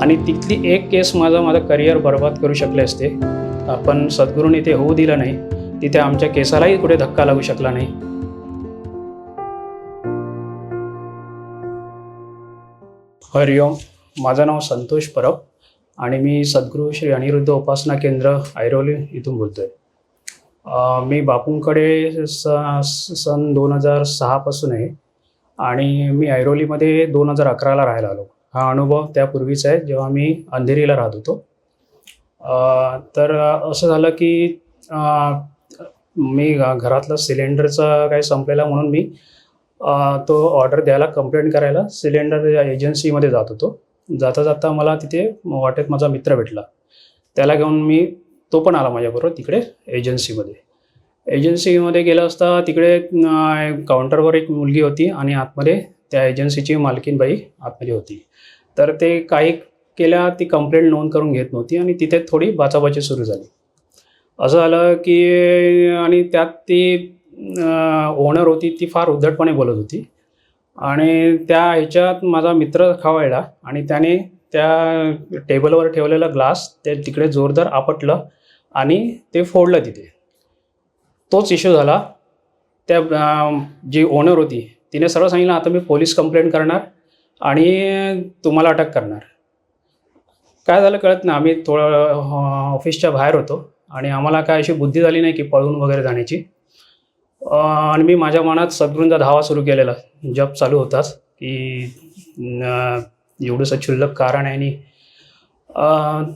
आणि तिथली एक केस माझं माझं करिअर बर्बाद करू शकले असते. आपण सद्गुरूंनी ते होऊ दिलं नाही. तिथे आमच्या केसालाही कुठे धक्का लागू शकला नाही. हरिओम माझं नाव संतोष परब आणि मी सद्गुरू श्री अनिरुद्ध उपासना केंद्र ऐरोली इथून बोलतो आहे मी बापूंकडे स सन दोन हजार सहापासून आहे. आणि मी ऐरोलीमध्ये दोन हजार अकराला राहायला आलो. हा अनुभव त्यापूर्वीचा आहे. जेव्हा मी अंधेरीला राहत होतो तर असं झालं की मी घरातला घरातलं काही संपलेला म्हणून मी तो ऑर्डर द्यायला कंप्लेंट करायला सिलेंडर एजन्सीमध्ये जात होतो. जाता जाता मला तिथे वाटेत माझा मित्र भेटला. त्याला घेऊन मी तो पण आला माझ्याबरोबर तिकडे एजन्सीमध्ये. एजन्सीमध्ये गेला असता तिकडे काउंटरवर एक मुलगी होती आणि आतमध्ये त्या एजन्सीची मालकीन बाई आतमध्ये होती. तर ते काही केल्या ती कंप्लेंट नोंद करून घेत नव्हती आणि तिथे थोडी बाचाबाची सुरू झाली. असं झालं की आणि त्यात ती ओनर होती ती फार उद्धटपणे बोलत होती. आणि त्या ह्याच्यात माझा मित्र खावायला आणि त्याने त्या टेबलवर ठेवलेला ग्लास ते तिकडे जोरदार आपटलं आणि ते फोडलं तिथे. तोच इश्यू झाला. त्या जी ओनर होती तिने सरळ सांगितलं आता मी पोलीस कंप्लेंट करणार आणि तुम्हाला अटक करणार. काय झालं कळत नाही. आम्ही थोडं ऑफिसच्या बाहेर होतो आणि आम्हाला काय अशी बुद्धी झाली नाही की पळून वगैरे जाण्याची. आणि मी माझ्या मनात सद्गुरूंचा धावा सुरू केलेला. जप चालू होताच की एवढंसं क्षुल्लक कारण आहे आणि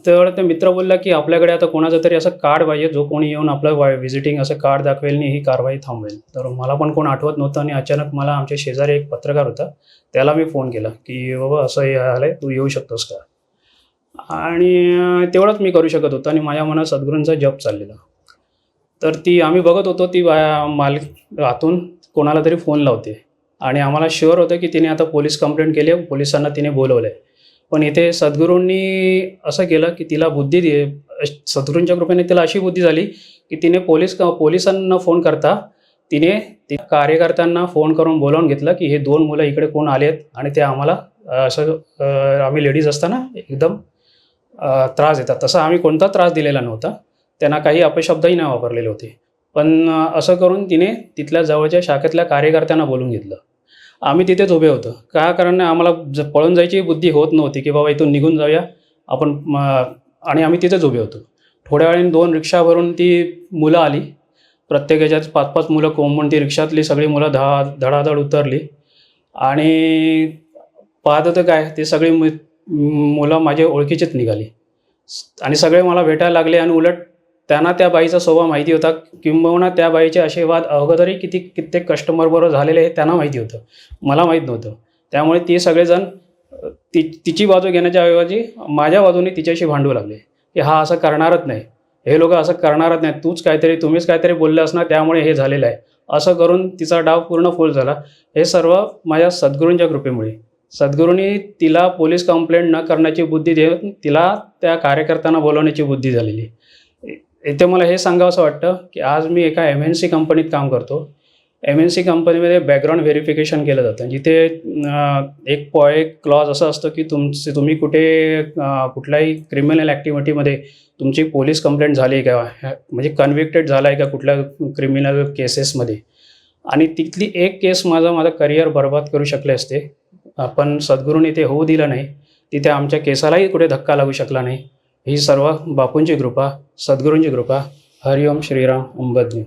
तर ते मित्र बोलला की आपल्याकडे आता कोणाचं तरी असं कार्ड पाहिजे जो कोणी येऊन आपलं व्हिजिटिंग असं कार्ड दाखवेल आणि ही कारवाई थांबवेल. तर मला पण कोण आठवत नव्हतं आणि अचानक मला आमच्या शेजारी एक पत्रकार होता त्याला मी फोन केला की बाबा असं हे आलं तू येऊ शकतोस का? आणि तेवढंच मी करू शकत होतो आणि माझ्या मनात सद्गुरूंचा जप चाललेला. तर ती आम्ही बघत होतो ती बा- माल आतून कोणाला तरी फोन लावते. आणि आम्हाला शुअर होतं की तिने आता पोलीस कंप्लेंट केली आहे पोलिसांना तिने बोलवलं आहे पण इथे सद्गुरूंनी असं केलं की तिला बुद्धी दे सद्गुरूंच्या कृपेने तिला अशी बुद्धी झाली की तिने पोलीस पोलिसांना फोन करता तिने ती कार्यकर्त्यांना फोन करून बोलावून घेतलं की हे दोन मुलं इकडे कोण आले आहेत आणि ते आम्हाला असं आम्ही लेडीज असताना एकदम त्रास देतात. तसा आम्ही कोणता त्रास दिलेला नव्हता. त्यांना काही अपशब्दही नाही वापरलेले होते. पण असं करून तिने तिथल्या जवळच्या शाखेतल्या कार्यकर्त्यांना बोलून घेतलं. आम्ही तिथेच उभे होतो. का कारण आम्हाला ज पळून जायची बुद्धी होत नव्हती की बाबा इथून निघून जाऊया आपण म, आणि आम्ही तिथेच उभे होतो. थोड्या वेळाने दोन रिक्षा भरून ती मुलं आली. प्रत्येक ह्याच्यात पाच पाच मुलं कोंबून ती रिक्षातली सगळी मुलं धा धडाधड उतरली. आणि पाहत तर काय ते सगळी मु मुलं माझ्या ओळखीचीच निघाली. आणि सगळे मला भेटायला लागले आणि उलट त्यांना त्या बाईचा स्वभाव माहिती होता. किंबहुना त्या बाईचे असे वाद अगोदरही किती कित्येक कस्टमरबरोबर झालेले हे त्यांना माहिती होतं. मला माहीत नव्हतं. त्यामुळे ते सगळेजण ति तिची बाजू घेण्याच्या ऐवजी माझ्या बाजूने तिच्याशी भांडू लागले. की हा असं करणारच नाही. हे लोक असं करणारच नाही. तूच काहीतरी तुम्हीच काहीतरी बोलले असणार त्यामुळे हे झालेलं आहे. असं करून तिचा डाव पूर्ण फुल झाला. हे सर्व माझ्या सद्गुरूंच्या कृपेमुळे. सद्गुरूंनी तिला पोलीस कंप्लेंट न करण्याची बुद्धी देऊन तिला त्या कार्यकर्त्यांना बोलवण्याची बुद्धी झालेली. इथे मला हे सांगावं असं वाटतं की आज मी एका एम एन सी कंपनीत काम करतो. एम एन सी कंपनीमध्ये बॅकग्राऊंड व्हेरिफिकेशन केलं जातं. जिथे एक पॉ एक क्लॉज असं असतं की तुमचे तुम्ही कुठे कुठल्याही क्रिमिनल ॲक्टिव्हिटीमध्ये तुमची पोलीस कंप्लेंट झाली आहे का म्हणजे कन्व्हिक्टेड झाला आहे का कुठल्या क्रिमिनल केसेसमध्ये आणि तिथली एक केस माझा माझं करिअर बर्बाद करू शकले असते. पण सद्गुरूंनी ते होऊ दिलं नाही. तिथे आमच्या केसालाही कुठे धक्का लागू शकला नाही. ही सर्व बापूंची कृपा सद्गुरूंची कृपा. हरिओम श्रीराम अंबज्ञ